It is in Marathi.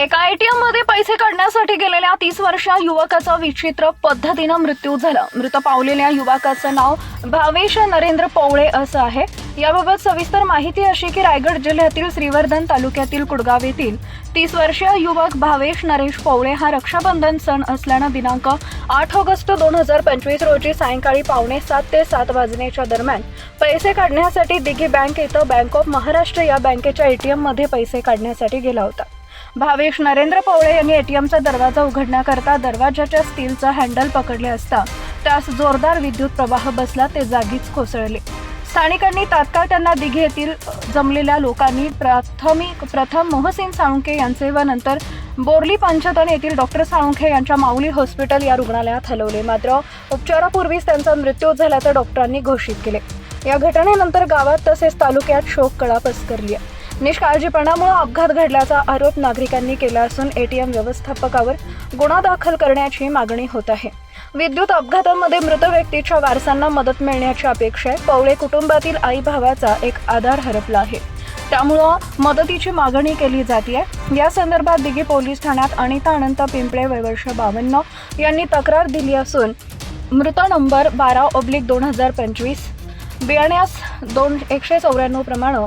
एका एटीएममध्ये पैसे काढण्यासाठी गेलेल्या तीस वर्षा युवकाचा विचित्र पद्धतीनं मृत्यू झाला. मृत पावलेल्या युवकाचं नाव भावेश नरेंद्र पवळे असं आहे. याबाबत सविस्तर माहिती अशी की रायगड जिल्ह्यातील श्रीवर्धन तालुक्यातील कुडगाव येथील तीस वर्षीय युवक भावेश नरेश पवळे हा रक्षाबंधन सण असल्यानं दिनांक आठ ऑगस्ट दोन हजार पंचवीस रोजी सायंकाळी पावणे सात ते सात वाजण्याच्या दरम्यान पैसे काढण्यासाठी दिघी बँक इथं बँक ऑफ महाराष्ट्र या बँकेच्या एटीएममध्ये पैसे काढण्यासाठी गेला होता. भावेश नरेंद्र पवळे यांनी एटीएमचा दरवाजा उघडण्याकरता दरवाजाच्या स्टीलचा हँडल पकडले असता त्यास जोरदार विद्युत प्रवाह बसला ते जागीच कोसळले. स्थानिकांनी तात्काळ त्यांना दिघे येथील जमलेल्या लोकांनी प्राथमिक प्रथम मोहसिन साळुंखे यांचे व नंतर बोरली पंचतन येथील डॉक्टर साळुंखे यांच्या माऊली हॉस्पिटल या रुग्णालयात हलवले. मात्र उपचारापूर्वीच त्यांचा मृत्यू झाल्याचं डॉक्टरांनी घोषित केले. या घटनेनंतर गावात तसेच तालुक्यात शोककळा पसरली आहे. निष्काळजीपणामुळे अपघात घडल्याचा आरोप नागरिकांनी केला असून एटीएम व्यवस्थापकावर गुन्हा दाखल करण्याची मागणी होत आहे. विद्युत अपघातामध्ये मृत व्यक्तीच्या वारसांना मदत मिळण्याची अपेक्षा आहे. पवळे कुटुंबातील आई भावाचा एक आधार हरपला आहे. त्यामुळं मदतीची मागणी केली जाते. या संदर्भात दिघी पोलीस ठाण्यात अनिता अनंत पिंपळे वयवर्ष बावन्न यांनी तक्रार दिली असून मृत नंबर बारा ऑब्लिक दोन हजार पंचवीस बियाण्यास दोन एकशे चौऱ्याण्णव प्रमाणे